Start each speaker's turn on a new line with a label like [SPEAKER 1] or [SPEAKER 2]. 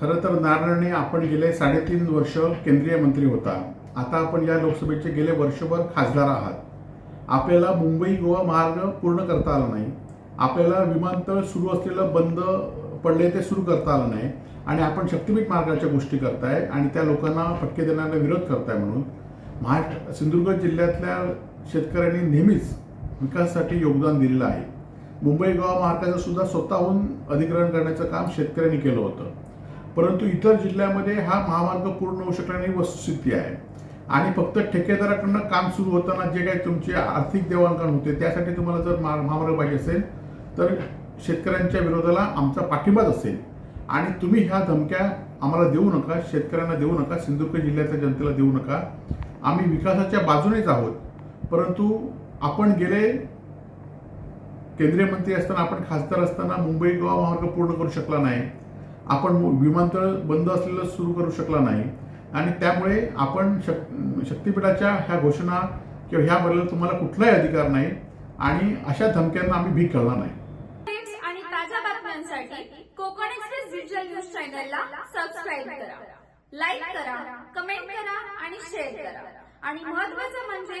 [SPEAKER 1] खरं तर नारायणने आपण गेले साडेतीन वर्ष केंद्रीय मंत्री होता. आता आपण या लोकसभेचे गेले वर्षभर खासदार आहात. आपल्याला मुंबई गोवा मार्ग पूर्ण करता आला नाही. आपल्याला विमानतळ सुरू असलेलं बंद पडले ते सुरू करता आलं नाही. आणि आपण शक्तिपीठ मार्गाच्या गोष्टी करताय आणि त्या लोकांना फटके देण्याला विरोध करताय म्हणून. महाराष्ट्र सिंधुदुर्ग जिल्ह्यातल्या शेतकऱ्यांनी नेहमीच विकासासाठी योगदान दिलेलं आहे. मुंबई गोवा मार्गाचं सुद्धा स्वतःहून अधिग्रहण करण्याचं काम शेतकऱ्यांनी केलं होतं. परंतु इतर जिल्ह्यामध्ये हा महामार्ग पूर्ण होऊ शकला नाही ही वस्तुस्थिती आहे. आणि फक्त ठेकेदाराकडनं काम सुरू होताना जे काही तुमचे आर्थिक देवाणघेवाण होते त्यासाठी तुम्हाला जर महामार्ग पाहिजे असेल तर शेतकऱ्यांच्या विरोधाला आमचा पाठिंबाच असेल. आणि तुम्ही ह्या धमक्या आम्हाला देऊ नका शेतकऱ्यांना देऊ नका सिंधुदुर्ग जिल्ह्याच्या जनतेला देऊ नका. आम्ही विकासाच्या बाजूनेच आहोत. परंतु आपण गेले केंद्रीय मंत्री असताना आपण खासदार असताना मुंबई गोवा महामार्ग पूर्ण करू शकला नाही. आपण विमानतळ बंद असलेलं सुरू करू शकला नाही. आणि त्यामुळे आपण शक शक्तीपीठाच्या ह्या घोषणा किंवा ह्याबद्दल तुम्हाला कुठलाही अधिकार नाही आणि अशा धमक्यांना आम्ही भीक घालणार नाही.
[SPEAKER 2] आणि ताज्या बातम्यांसाठी कोकण एक्सप्रेस डिजिटल न्यूज चॅनलला सबस्क्राईब करा. लाईक करा कमेंट करा आणि शेअर करा. आणि महत्वाचं म्हणजे